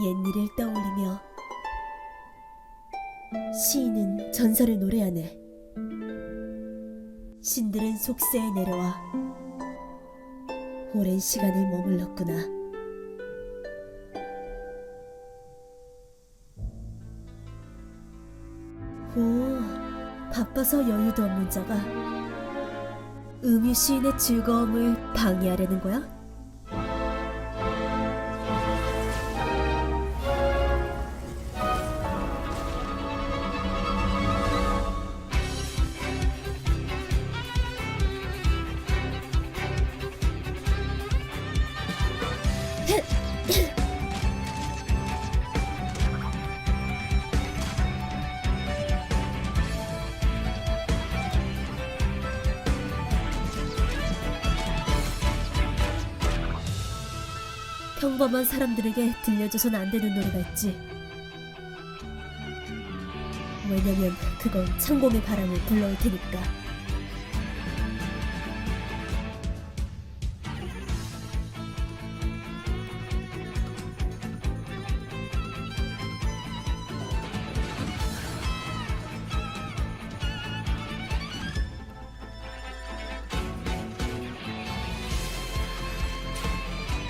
옛일을 떠올리며 시인은 전설을 노래하네. 신들은 속세에 내려와 오랜 시간을 머물렀구나. 오, 바빠서 여유도 없는 자가 음유 시인의 즐거움을 방해하려는 거야? 평범한 사람들에게 들려줘선 안 되는 노래가 있지. 왜냐면 그건 창공의 바람을 불러올 테니까.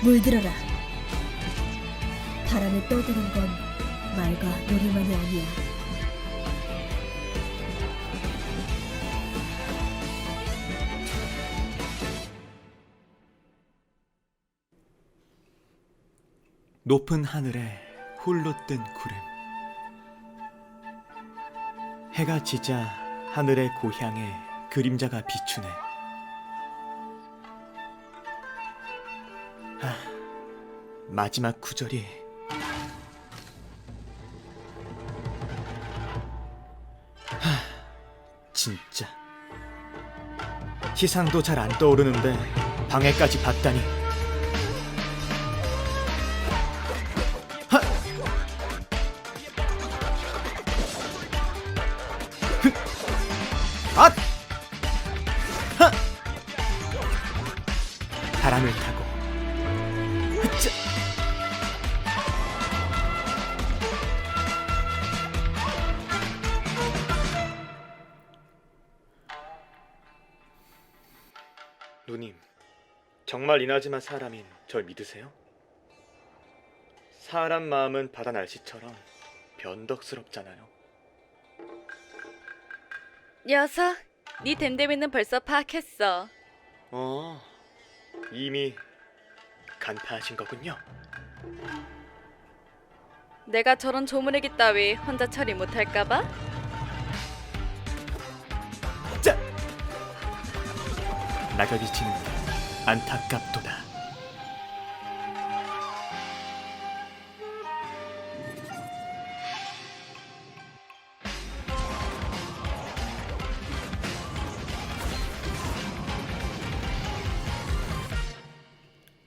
물들어라. 바람에 떠드는 건 말과 노래만이 아니야. 높은 하늘에 홀로 뜬 구름 해가 지자 하늘의 고향에 그림자가 비추네 아, 마지막 구절이 시상도 잘 안 떠오르는데 방해까지 받다니 앗! 하! 바람을 타고 흐짜! 정말 이나즈마 사람인 절 믿으세요? 사람 마음은 바다 날씨처럼 변덕스럽잖아요. 녀석, 네 댐댐이는 벌써 파악했어. 어, 이미 간파하신 거군요. 내가 저런 조문애기 따위 혼자 처리 못할까봐? 짜! 낙엽이 지는 안타깝도다.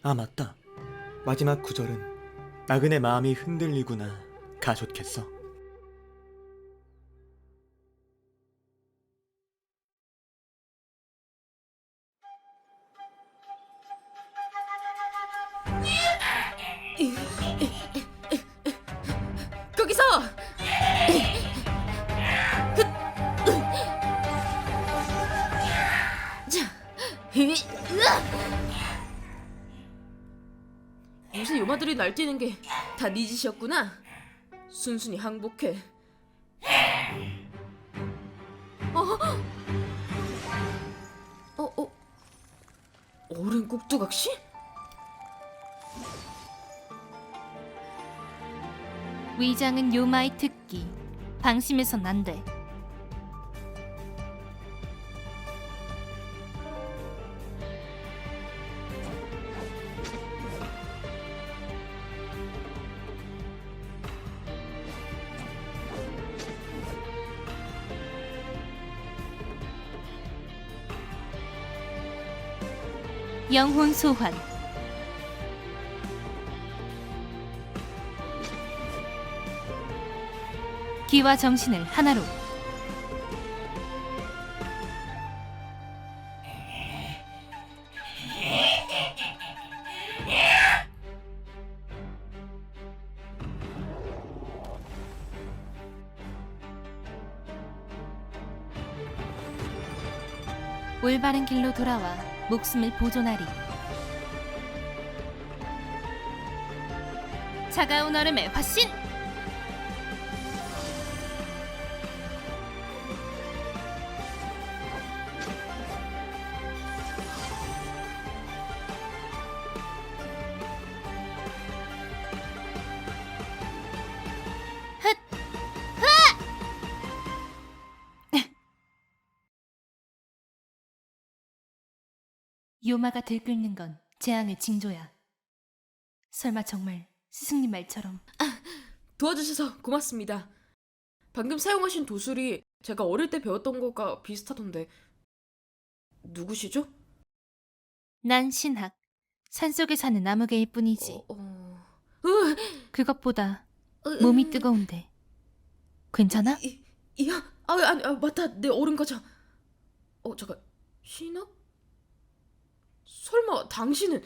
아 맞다. 마지막 구절은 나그네 마음이 흔들리구나 가좋겠어. 요새 요마들이 날뛰는 게 다 네 짓이었구나. 순순히 항복해. 어? 어, 어? 어른 꼭두각시? 위장은 요마의 특기. 방심해선 안 돼. 영혼 소환. 기와 정신을 하나로. 올바른 길로 돌아와. 목숨을 보존하리. 차가운 얼음의 화신! 요마가 들끓는 건 재앙의 징조야. 설마 정말 스승님 말처럼 도와주셔서 고맙습니다. 방금 사용하신 도술이 제가 어릴 때 배웠던 것과 비슷하던데 누구시죠? 난 신학 산속에 사는 나무개일 뿐이지. 어, 어... 으, 그것보다 으, 몸이 뜨거운데 괜찮아? 이, 이야, 아, 아니, 아, 맞다, 내 얼음 과자. 어, 잠깐, 신학? 설마 당신은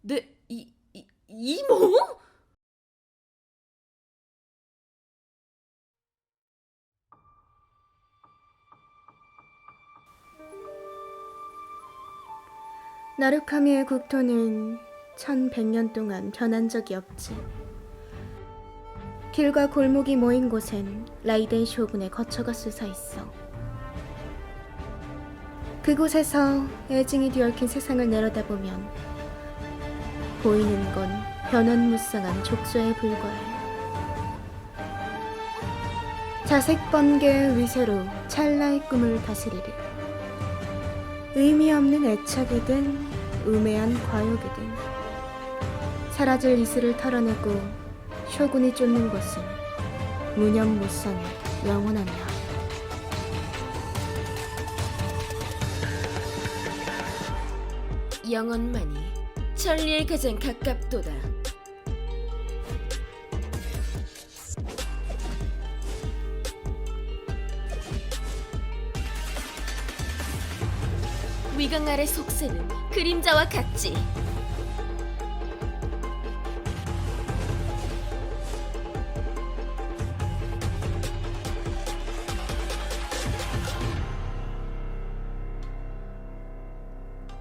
내 이, 이 이모? 나루카미의 국토는 1100년 동안 변한 적이 없지. 길과 골목이 모인 곳엔 라이덴 쇼군의 거처가 쑤서 있어. 그곳에서 애증이 뒤얽힌 세상을 내려다보면 보이는 건 변환무쌍한 족쇄에 불과해. 자색 번개의 위세로 찰나의 꿈을 다스리리. 의미 없는 애착이든 우매한 과욕이든 사라질 이슬을 털어내고 쇼군이 쫓는 것은 무념무상의 영원한 나. 영원만이 천리에 가장 가깝도다. 위강 아래 속세는 그림자와 같지.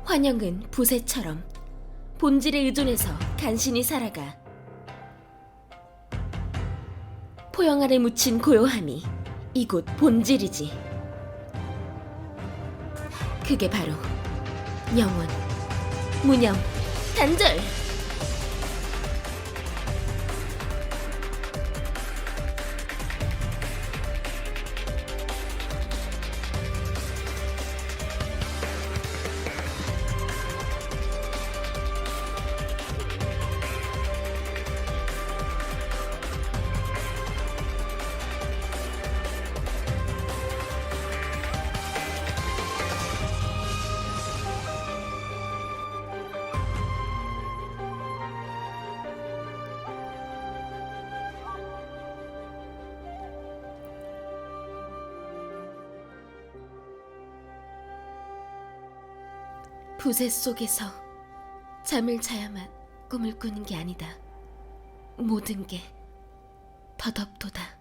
환영은 부세처럼 본질에 의존해서 간신히 살아가. 포영 아래 묻힌 고요함이 이곳 본질이지. 그게 바로 영원, 무념, 단절. 부세 속에서 잠을 자야만 꿈을 꾸는 게 아니다. 모든 게 덧없도다.